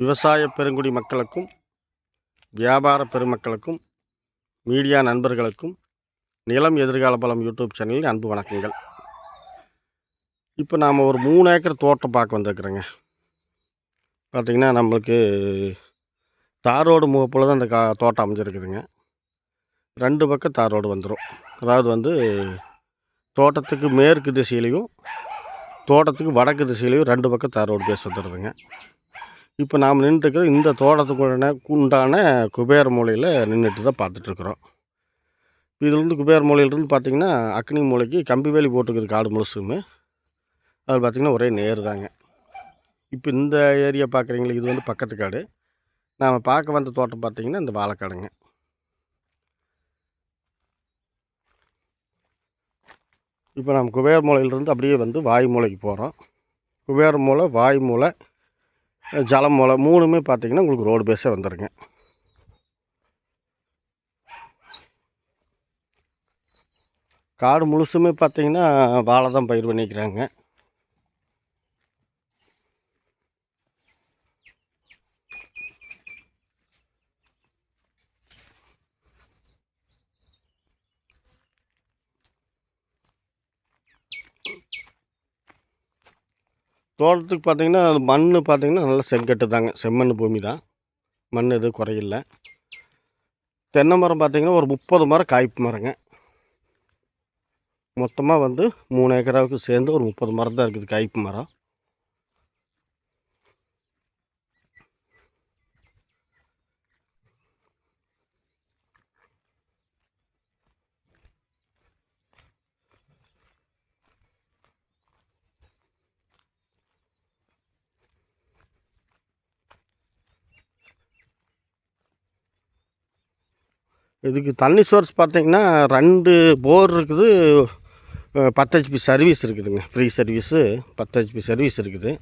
விவசாய பெருங்குடி மக்களுக்கும் வியாபார பெருமக்களுக்கும் மீடியா நண்பர்களுக்கும் நிலம் எதிர்கால பலம் யூடியூப் சேனலில் அன்பு வணக்கங்கள். இப்போ நாம் ஒரு மூணு ஏக்கர் தோட்டம் பார்க்க வந்திருக்குறோங்க. பார்த்திங்கன்னா நம்மளுக்கு தார் ரோடு முகப்பில் தான் அந்த கா தோட்டம் அமைஞ்சிருக்குதுங்க. ரெண்டு பக்கம் தார் ரோடு வந்துடும் அதாவது வந்து தோட்டத்துக்கு மேற்கு திசையிலையும் தோட்டத்துக்கு வடக்கு திசையிலையும் ரெண்டு பக்கம் தார் ரோடு பேஸ் வந்துடுதுங்க இப்போ நாம் நின்றுருக்கிற இந்த தோட்டத்துக்கு உண்டான குபேர மூலையில் நின்றுட்டு தான் பார்த்துட்ருக்குறோம். இதுலேருந்து குபேர மூலையிலேருந்து பார்த்திங்கன்னா அக்னி மூலைக்கு கம்பி வேலி போட்டுருக்குது காடு முழுசுமே. அது பார்த்திங்கன்னா ஒரே நேர் தாங்க. இப்போ இந்த ஏரியா பார்க்குறீங்களா இது வந்து பக்கத்து காடு. நாம் பார்க்க வந்த தோட்டம் பார்த்திங்கன்னா இந்த வாழைக்காடுங்க. இப்போ நம்ம குபேர மூலையிலேருந்து அப்படியே வந்து வாய் மூலைக்கு போகிறோம். குபேர மூலை வாய் மூலை ஜலம் மூலம் மூணுமே பார்த்தீங்கன்னா உங்களுக்கு ரோடு பேஸே வந்துடுங்க காடு முழுசுமே பார்த்திங்கன்னா வாழை தான் பயிர் பண்ணிக்கிறாங்க. தோட்டத்துக்கு பார்த்தீங்கன்னா அது மண் பார்த்திங்கன்னா நல்லா செங்கட்டு தாங்க. செம்மண் பூமி தான். மண் எதுவும் குறையில்லை. தென்னை மரம் பார்த்தீங்கன்னா ஒரு முப்பது மரம் காய்ப்பு மரங்க. மொத்தமாக வந்து மூணு ஏக்கராவுக்கு சேர்ந்து ஒரு முப்பது மரம் தான் இருக்குது காய்ப்பு மரம். இதுக்கு தண்ணி சோர்ஸ் பார்த்தீங்கன்னா ரெண்டு போர் இருக்குது பத்து ஹெச்பி சர்வீஸ் இருக்குதுங்க. ஃப்ரீ சர்வீஸு பத்து ஹெச்பி சர்வீஸ் இருக்குது.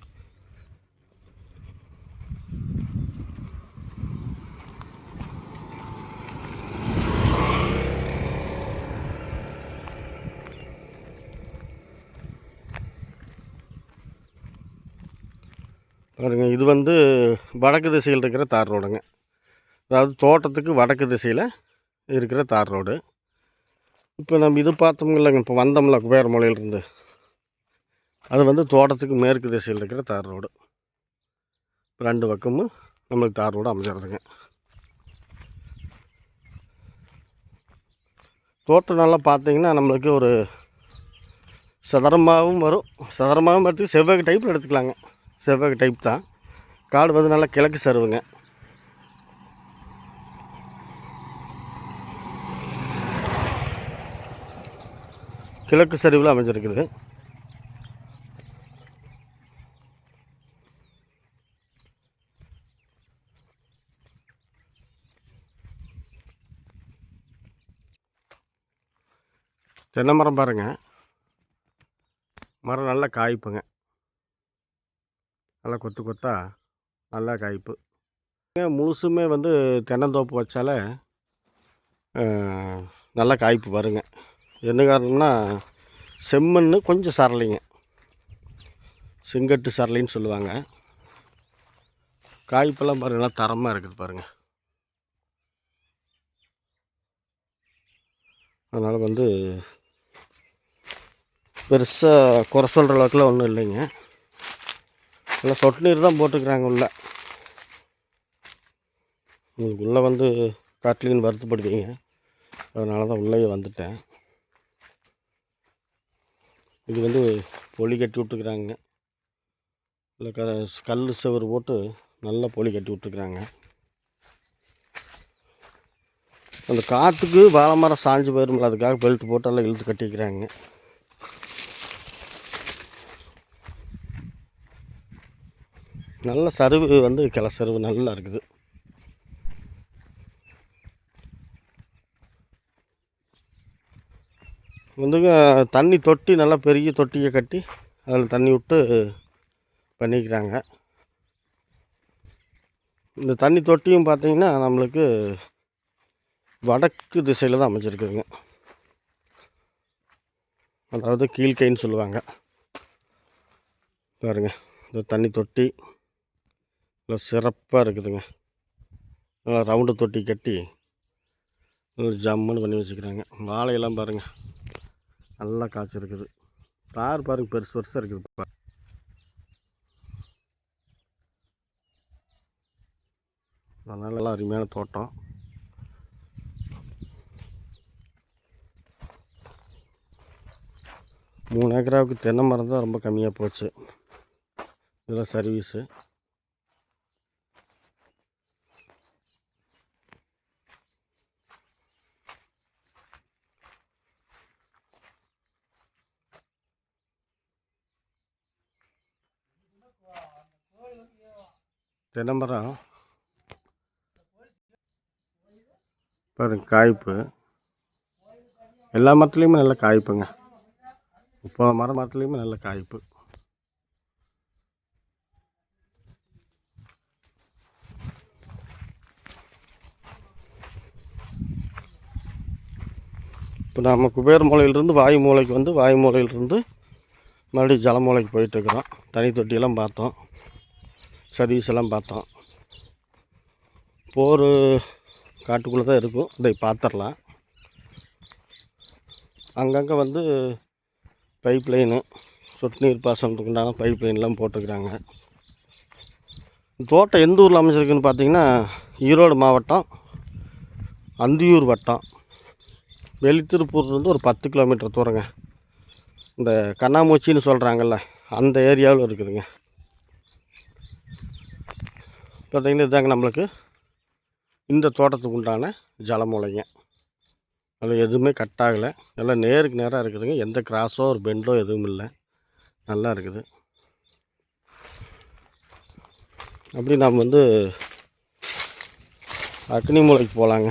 பாருங்க இது வந்து வடக்கு திசையில் இருக்கிற தார் ரோடுங்க. அதாவது தோட்டத்துக்கு வடக்கு திசையில் இருக்கிற தார் ரோடு. இப்போ நம்ம இது பார்த்தோம்லங்க இப்போ வந்தோம்ல குபேரமலையிலிருந்து அது வந்து தோட்டத்துக்கு மேற்கு திசையில் இருக்கிற தார் ரோடு. ரெண்டு பக்கமும் நம்மளுக்கு தார் ரோடு அமைஞ்சிருதுங்க. தோட்டம் நல்லா பார்த்தீங்கன்னா நம்மளுக்கு ஒரு சதுரமாகவும் வரும். சதுரமாகவும் எடுத்து செவ்வக டைப்பில் எடுத்துக்கலாங்க. செவ்வக டைப் தான். காடு வந்து நல்லா கிழக்கு சருவுங்க. கிழக்கு சரிவில் அமைஞ்சிருக்குது. தென்னை மரம் பாருங்க. மரம் நல்லா காய்ப்புங்க. நல்லா கொத்து கொத்தா நல்லா காய்ப்பு. முழுசுமே வந்து தென்னந்தோப்பு வச்சால நல்லா காய்ப்பு வருங்க. என்ன காரணம்னா செம்மண் கொஞ்சம் சரலைங்க செங்கட்டு சரளின்னு சொல்லுவாங்க. காய்ப்பெல்லாம் பாருங்கள் நல்லா தரமாக இருக்குது பாருங்கள் அதனால் வந்து பெருசாக குறை சொல்கிற அளவுக்குலாம் ஒன்றும் இல்லைங்க. நல்லா சொட்டு நீர் தான் போட்டுக்கிறாங்க உள்ள. உங்களுக்கு உள்ளே வந்து காட்டிலின்னு வருத்தப்படுவீங்க. அதனால தான் உள்ளேயே வந்துட்டேன். இது வந்து பொலி கட்டி விட்டுக்கிறாங்க இல்லை க கல் சுவர் போட்டு நல்லா பொலி கட்டி விட்டுக்கிறாங்க அந்த காற்றுக்கு வாழை மரம் சாஞ்சு போயிருமில்ல அதுக்காக பெல்ட் போட்டு எல்லாம் இழுத்து கட்டிக்கிறாங்க. நல்ல சருவு வந்து கிள சருவு நல்லா இருக்குது. வந்துங்க தண்ணி தொட்டி நல்லா பெரிய தொட்டியை கட்டி அதில் தண்ணி விட்டு பண்ணிக்கிறாங்க. இந்த தண்ணி தொட்டியும் பார்த்தீங்கன்னா நம்மளுக்கு வடக்கு திசையில் தான் அமைச்சிருக்குதுங்க அதாவது கீழ்கைன்னு சொல்லுவாங்க. பாருங்க இந்த தண்ணி தொட்டி நல்லா சிறப்பாக இருக்குதுங்க. நல்லா ரவுண்டு தொட்டி கட்டி ஒரு ஜம்முன்னு பண்ணி வச்சுக்கிறாங்க. வாழையெல்லாம் பாருங்கள் நல்லா காய்ச்சிருக்குது தார் பாருங்க பெருசு பெருசாக இருக்குது பா நல்லா அருமையான தோட்டம். மூணு ஏக்கராவுக்கு தென்னை மரம் தான் ரொம்ப கம்மியாக போச்சு. இதெல்லாம் சர்வீஸு தென்னை மரம் பாருங்க காய்ப்பு. எல்லா மரத்துலேயுமே நல்ல காய்ப்புங்க. முப்பது மர மரத்துலேயுமே நல்ல காய்ப்பு. இப்போ நம்ம குபேர மூலையிலிருந்து வாயு மூலைக்கு வந்து வாயு மூலையிலிருந்து மறுபடியும் ஜலமூலைக்கு போயிட்டுருக்குறோம். தனி தொட்டியெல்லாம் பார்த்தோம். சர்வீஸ் எல்லாம் பார்த்தோம். போர் காட்டுக்குள்ளே தான் இருக்கும். இதை பார்த்துடலாம். அங்கங்கே வந்து பைப் லைனு சொட்டு நீர் பாசனத்துக்கு உண்டான பைப் லைன்லாம் போட்டுக்கிறாங்க தோட்டம் எந்த ஊரில் அமைச்சிருக்குன்னு பார்த்தீங்கன்னா ஈரோடு மாவட்டம் அந்தியூர் வட்டம். வெளித்திருப்பூர்லேருந்து ஒரு பத்து கிலோமீட்டர் தூரங்க. இந்த கண்ணாமூச்சின்னு சொல்கிறாங்கல்ல அந்த ஏரியாவில் இருக்குதுங்க. பார்த்திங்கன்னா இதுதாங்க நம்மளுக்கு இந்த தோட்டத்துக்கு உண்டான ஜலமூலைங்க. அதில் எதுவுமே கட் ஆகலை. எல்லாம் நேருக்கு நேராக இருக்குதுங்க. எந்த கிராஸோ ஒரு பெண்டோ எதுவும் இல்லை. நல்லா இருக்குது. அப்படி நாம் வந்து அக்னி மூலைக்கு போகலாங்க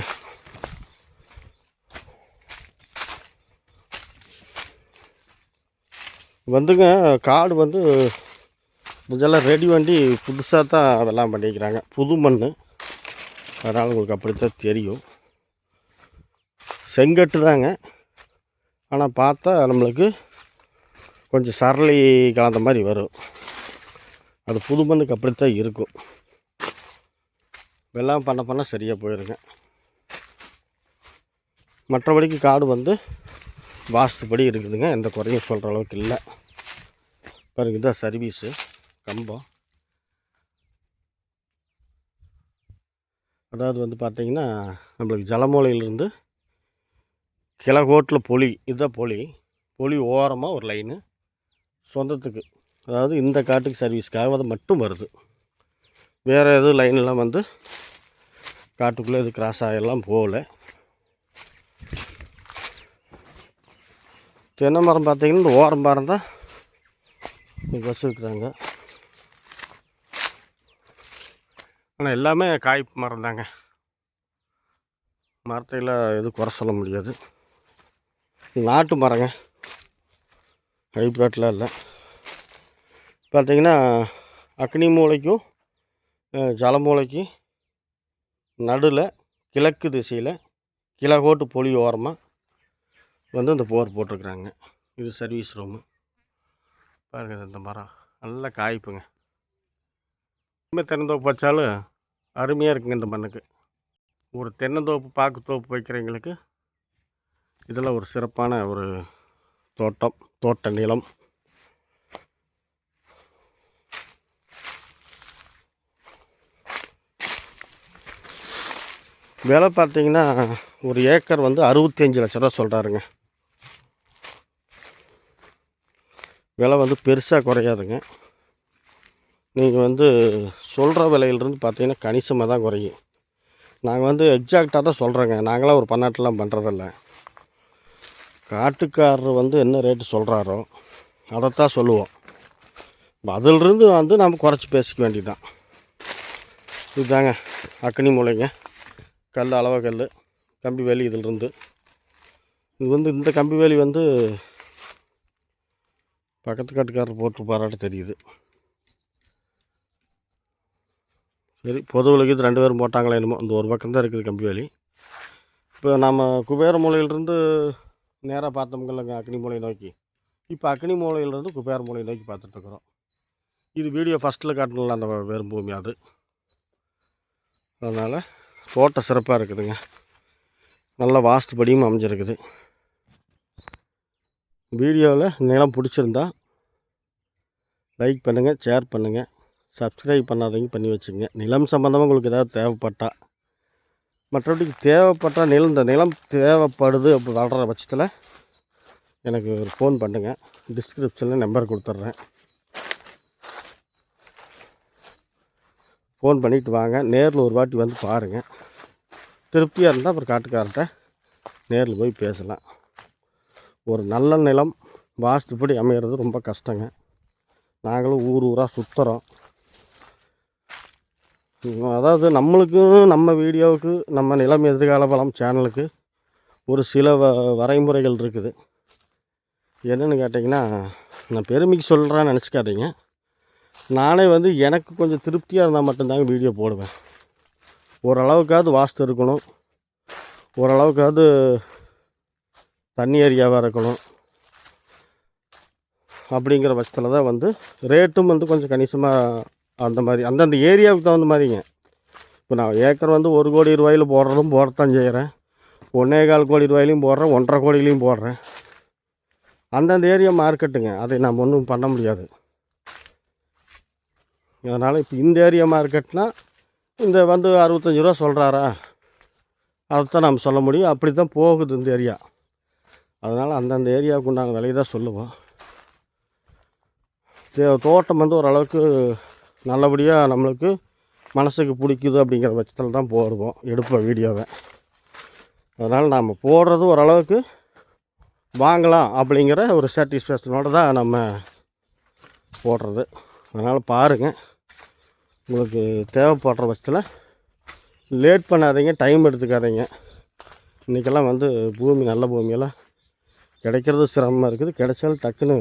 வந்துங்க காடு வந்து இதெல்லாம் ரெடி வண்டி புதுசாக தான் அதெல்லாம் பண்ணிக்கிறாங்க. புது மண் அதனால் உங்களுக்கு அப்படித்தான் தெரியும். செங்கட்டு தாங்க. ஆனால் பார்த்தா நம்மளுக்கு கொஞ்சம் சரளி கலந்த மாதிரி வரும். அது புது மண்ணுக்கு அப்படித்தான் இருக்கும். வெள்ளாம் பண்ண பண்ண சரியாக போயிருங்க. மற்றபடிக்கு காடு வந்து வாஸ்துப்படி இருக்குதுங்க. எந்த குறையும் சொல்கிற அளவுக்கு இல்லை. பாருங்க இதுதான் சர்வீஸு கம்பம் அதாவது வந்து பார்த்திங்கன்னா நம்மளுக்கு ஜலமூலையிலிருந்து கிழக்கோட்டில் பொலி இதுதான் பொலி. பொலி ஓரமாக ஒரு லைனு சொந்தத்துக்கு. அதாவது இந்த காட்டுக்கு சர்வீஸ்க்காக அது மட்டும் வருது. வேறு எதுவும் லைன்லாம் வந்து காட்டுக்குள்ளே இது கிராஸ் ஆகலாம் போகல. தென்னை மரம் பார்த்திங்கன்னா இந்த ஓரம் மரம் தான் வச்சுருக்குறாங்க. ஆனால் எல்லாமே காய்ப்பு மரம் தாங்க மரத்தையில் எதுவும் குறை சொல்ல முடியாது. நாட்டு மரங்க. ஹைப்ரிட்லாம் இல்லை. பார்த்திங்கன்னா அக்னி மூளைக்கும் அஹ், நடுவில் கிழக்கு திசையில் கிழக்கோட்டு பொலி ஓரமாக வந்து இந்த போர் போட்டிருக்குறாங்க. இது சர்வீஸ் ரூமு. பாருங்கள் இந்த மரம். நல்லா காய்ப்புங்க. இனிமேல் தென்னந்தோப்பு வச்சாலும் அருமையாக இருக்குங்க இந்த மண்ணுக்கு. ஒரு தென்னந்தோப்பு பாக்கு தோப்பு வைக்கிறவங்களுக்கு இதெல்லாம் ஒரு சிறப்பான ஒரு தோட்டம் தோட்ட நிலம். விலை பார்த்தீங்கன்னா ஒரு ஏக்கர் வந்து அறுபத்தஞ்சு லட்ச ரூபா சொல்கிறாருங்க விலை வந்து பெருசாக குறையாதுங்க. நீங்கள் வந்து சொல்கிற விலையிலிருந்து பார்த்தீங்கன்னா கணிசமாக தான் குறையும். நாங்கள் வந்து எக்ஸாக்டாக தான் சொல்கிறோங்க நாங்களாம் ஒரு பன்னாட்டெலாம் பண்ணுறதில்ல காட்டுக்காரர் வந்து என்ன ரேட்டு சொல்கிறாரோ அதைத்தான் சொல்லுவோம். அதிலிருந்து வந்து நம்ம குறைச்சி பேசிக்க வேண்டியதுதான். இதுதாங்க அக்னி மூலைங்க. கல் அளவை கல் கம்பி வேலி இதிலிருந்து. இது வந்து இந்த கம்பி வேலி வந்து பக்கத்து காட்டுக்காரர் போட்டு பாராட்ட தெரியுது. சரி பொதுவில் இது ரெண்டு பேரும் போட்டாங்களே என்னமோ இந்த ஒரு பக்கம் தான் இருக்குது கம்பி வேலி. இப்போ நம்ம குபேர மூலையிலிருந்து நேராக பார்த்தோம்லங்க அக்னி மூலையை நோக்கி. இப்போ அக்னி மூலையிலிருந்து குபேர மூலையை நோக்கி பார்த்துட்ருக்குறோம். இது வீடியோ ஃபஸ்ட்டில் காட்டணும்ல அந்த வெறும் பூமி அது. அதனால் தோட்டம் சிறப்பாக இருக்குதுங்க. நல்ல வாஸ்துபடியும் அமைஞ்சிருக்குது. வீடியோவில் நிலம் பிடிச்சிருந்தா லைக் பண்ணுங்கள் ஷேர் பண்ணுங்கள் சப்ஸ்கிரைப் பண்ணாதவங்க பண்ணி வச்சுங்க நிலம் சம்மந்தமாக உங்களுக்கு ஏதாவது தேவைப்பட்டால் மற்றபடி தேவைப்பட்டால் நிலம் இந்த நிலம் தேவைப்படுது அப்படி வளர்கிற பட்சத்தில் எனக்கு ஒரு ஃபோன் பண்ணுங்கள் டிஸ்கிரிப்ஷனில் நம்பர் கொடுத்துட்றேன். ஃபோன் பண்ணிவிட்டு வாங்க. நேரில் ஒரு வாட்டி வந்து பாருங்கள் திருப்தியாக இருந்தால் அப்புறம் காட்டுக்காரர்கிட்ட நேரில் போய் பேசலாம். ஒரு நல்ல நிலம் வாஸ்துப்படி அமைகிறது ரொம்ப கஷ்டங்க. நாங்களும் ஊர் ஊராக சுற்றுறோம் அதாவது நம்மளுக்கும் நம்ம வீடியோவுக்கு நம்ம நிலம் எதிர்கால பலம் சேனலுக்கு ஒரு சில வ வரைமுறைகள் இருக்குது. என்னென்னு கேட்டிங்கன்னா நான் பெருமைக்கு சொல்கிறேன்னு நினச்சிக்காதீங்க. நானே வந்து எனக்கு கொஞ்சம் திருப்தியாக இருந்தால் மட்டும்தாங்க வீடியோ போடுவேன். ஓரளவுக்காவது வாஸ்து இருக்கணும். ஓரளவுக்காவது தண்ணி ஏரியாவாக இருக்கணும். அப்படிங்கிற பட்சத்தில் தான் வந்து ரேட்டும் வந்து கொஞ்சம் கணிசமாக அந்த மாதிரி அந்தந்த ஏரியாவுக்கு தகுந்த மாதிரிங்க. இப்போ நான் ஏக்கர் வந்து ஒரு கோடி ரூபாயில் போடுறதும் போடத்தான் செய்கிறேன் ஒன்றே கால் கோடி ரூபாயிலையும் போடுறேன் ஒன்றரை கோடியிலையும் போடுறேன். அந்தந்த ஏரியா மார்க்கெட்டுங்க. அதை நம்ம ஒன்றும் பண்ண முடியாது. அதனால் இப்போ இந்த ஏரியா மார்க்கெட்னால் இந்த வந்து அறுபத்தஞ்சி ரூபா சொல்கிறாரா அதைத்தான் நம்ம சொல்ல முடியும். அப்படி தான் போகுது இந்த ஏரியா. அதனால் அந்தந்த ஏரியாவுக்கு உண்டான விலையை தான் சொல்லுவோம். தே- தோட்டம் வந்து ஓரளவுக்கு நல்லபடியாக நம்மளுக்கு மனசுக்கு பிடிக்குது அப்படிங்கிற பட்சத்தில் தான் போடுவோம் எடுப்போம் வீடியோவை. அதனால் நாம் போடுறது ஓரளவுக்கு வாங்கலாம் அப்படிங்கிற ஒரு சாட்டிஸ்ஃபேக்ஷனோடு தான் நம்ம போடுறது. அதனால் பாருங்கள் உங்களுக்கு தேவைப்படுற பட்சத்தில் லேட் பண்ணாதீங்க டைம் எடுத்துக்காதீங்க. இன்றைக்கெல்லாம் வந்து பூமி நல்ல பூமியெல்லாம் கிடைக்கிறது சிரமமாக இருக்குது கிடைச்சாலும் டக்குன்னு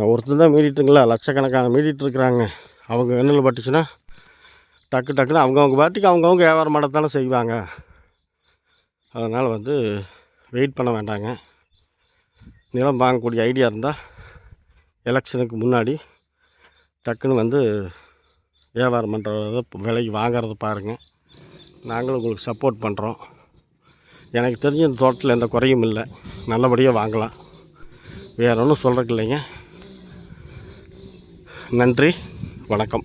நான் ஒருத்தர் தான் மீறிட்டுங்களா? லட்சக்கணக்கான மீறிட்டு இருக்கிறாங்க அவங்க கண்ணில் பட்டுச்சுன்னா டக்கு டக்குன்னு அவங்கவுங்க பாட்டுக்கு அவங்கவுங்க வியாபாரம் பண்ணத்தானே செய்வாங்க. அதனால் வந்து வெயிட் பண்ண வேண்டாங்க. நிலம் வாங்கக்கூடிய ஐடியா இருந்தால் எலெக்ஷனுக்கு முன்னாடி டக்குன்னு வந்து வியாபாரம் பண்ணுறத விலைக்கு வாங்கிறத பாருங்கள் நாங்களும் உங்களுக்கு சப்போர்ட் பண்ணுறோம் எனக்கு தெரிஞ்ச இந்த தோட்டத்தில் எந்த குறையும் இல்லை. நல்லபடியாக வாங்கலாம். வேறு ஒன்றும் சொல்கிறதுக்கு இல்லைங்க. நன்றி வணக்கம்.